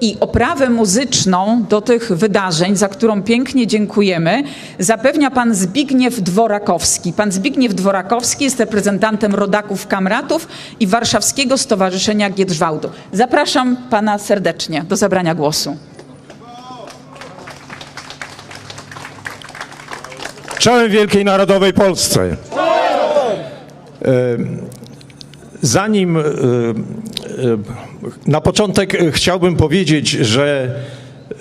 I oprawę muzyczną do tych wydarzeń, za którą pięknie dziękujemy, zapewnia pan Zbigniew Dworakowski. Pan Zbigniew Dworakowski jest reprezentantem rodaków Kamratów i Warszawskiego Stowarzyszenia Giedrzwałdu. Zapraszam pana serdecznie do zabrania głosu. Czołem Wielkiej Narodowej Polsce. E, Zanim e, e, na początek e, chciałbym powiedzieć, że e,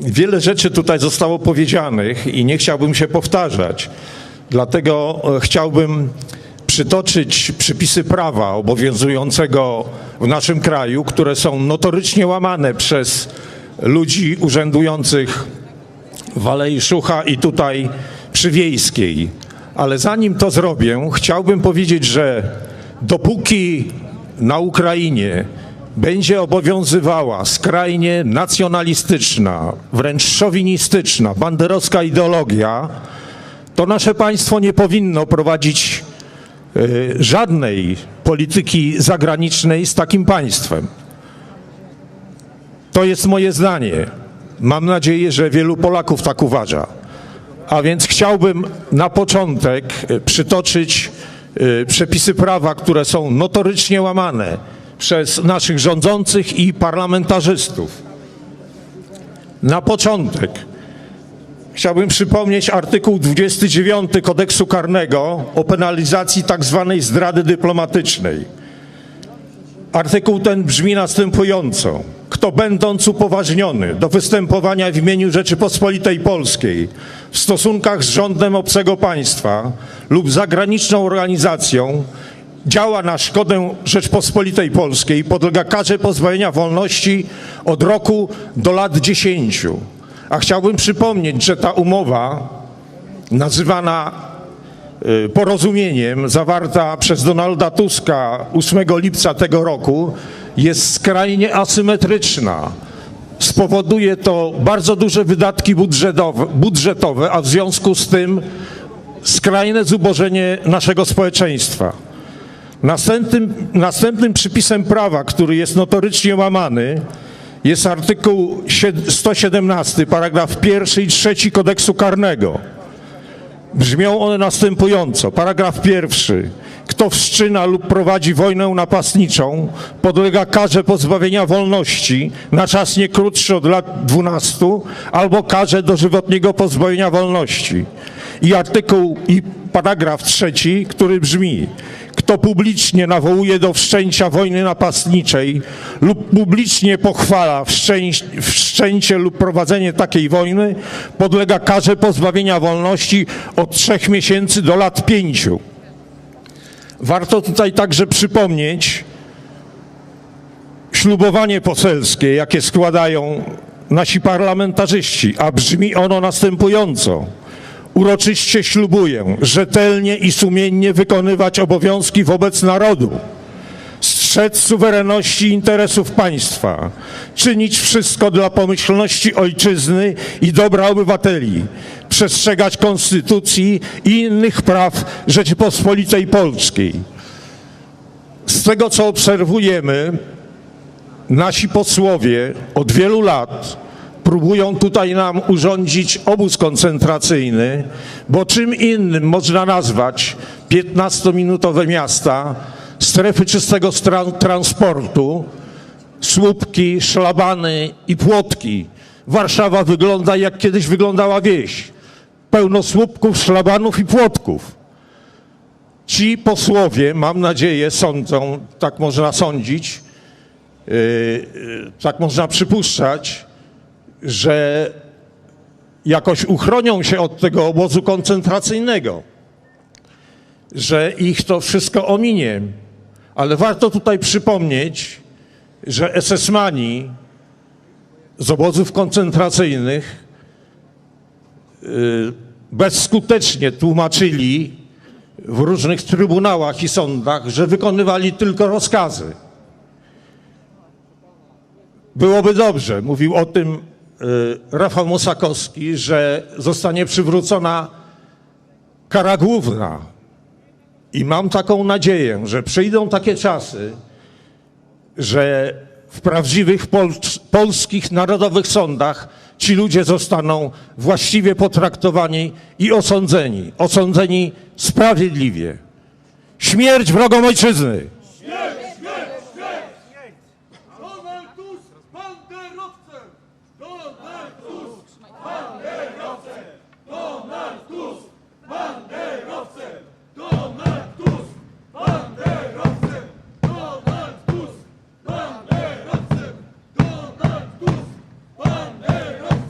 wiele rzeczy tutaj zostało powiedzianych i nie chciałbym się powtarzać. Dlatego e, chciałbym przytoczyć przepisy prawa obowiązującego w naszym kraju, które są notorycznie łamane przez ludzi urzędujących w Alei Szucha i tutaj przy Wiejskiej. Ale zanim to zrobię, chciałbym powiedzieć, że dopóki na Ukrainie będzie obowiązywała skrajnie nacjonalistyczna, wręcz szowinistyczna, banderowska ideologia, to nasze państwo nie powinno prowadzić y, żadnej polityki zagranicznej z takim państwem. To jest moje zdanie. Mam nadzieję, że wielu Polaków tak uważa. A więc chciałbym na początek e, przytoczyć przepisy prawa, które są notorycznie łamane przez naszych rządzących i parlamentarzystów. Na początek chciałbym przypomnieć artykuł 29 kodeksu karnego o penalizacji tak zwanej zdrady dyplomatycznej. Artykuł ten brzmi następująco. Kto będąc upoważniony do występowania w imieniu Rzeczypospolitej Polskiej w stosunkach z rządem obcego państwa lub zagraniczną organizacją działa na szkodę Rzeczpospolitej Polskiej, podlega karze pozbawienia wolności od roku do lat 10. A chciałbym przypomnieć, że ta umowa nazywana y, porozumieniem zawarta przez Donalda Tuska 8 lipca tego roku jest skrajnie asymetryczna. Spowoduje to bardzo duże wydatki budżetowe, budżetowe, a w związku z tym skrajne zubożenie naszego społeczeństwa. Następnym, następnym przypisem prawa, który jest notorycznie łamany, jest artykuł sied- 117, paragraf pierwszy i trzeci kodeksu karnego. Brzmią one następująco. Paragraf pierwszy. Kto wszczyna lub prowadzi wojnę napastniczą, podlega karze pozbawienia wolności na czas nie krótszy od lat 12 albo karze dożywotniego pozbawienia wolności. I artykuł i paragraf trzeci, który brzmi: kto publicznie nawołuje do wszczęcia wojny napastniczej lub publicznie pochwala wszczęć, wszczęcie lub prowadzenie takiej wojny, podlega karze pozbawienia wolności od trzech miesięcy do lat pięciu. Warto tutaj także przypomnieć ślubowanie poselskie, jakie składają nasi parlamentarzyści, a brzmi ono następująco. Uroczyście ślubuję rzetelnie i sumiennie wykonywać obowiązki wobec narodu, strzec suwerenności i interesów państwa, czynić wszystko dla pomyślności ojczyzny i dobra obywateli, przestrzegać konstytucji i innych praw Rzeczypospolitej Polskiej. Z tego, co obserwujemy, nasi posłowie od wielu lat próbują tutaj nam urządzić obóz koncentracyjny, bo czym innym można nazwać 15-minutowe miasta, strefy czystego transportu, słupki, szlabany i płotki. Warszawa wygląda jak kiedyś wyglądała wieś. Pełno słupków, szlabanów i płotków. Ci posłowie, mam nadzieję, sądzą, tak można sądzić, yy, yy, tak można przypuszczać, że jakoś uchronią się od tego obozu koncentracyjnego, że ich to wszystko ominie. Ale warto tutaj przypomnieć, że SS-mani z obozów koncentracyjnych bezskutecznie tłumaczyli w różnych trybunałach i sądach, że wykonywali tylko rozkazy. Byłoby dobrze, mówił o tym y, Rafał Mosakowski, że zostanie przywrócona kara główna. I mam taką nadzieję, że przyjdą takie czasy, że w prawdziwych pol- polskich narodowych sądach ci ludzie zostaną właściwie potraktowani i osądzeni. Osądzeni sprawiedliwie. Śmierć wrogom ojczyzny!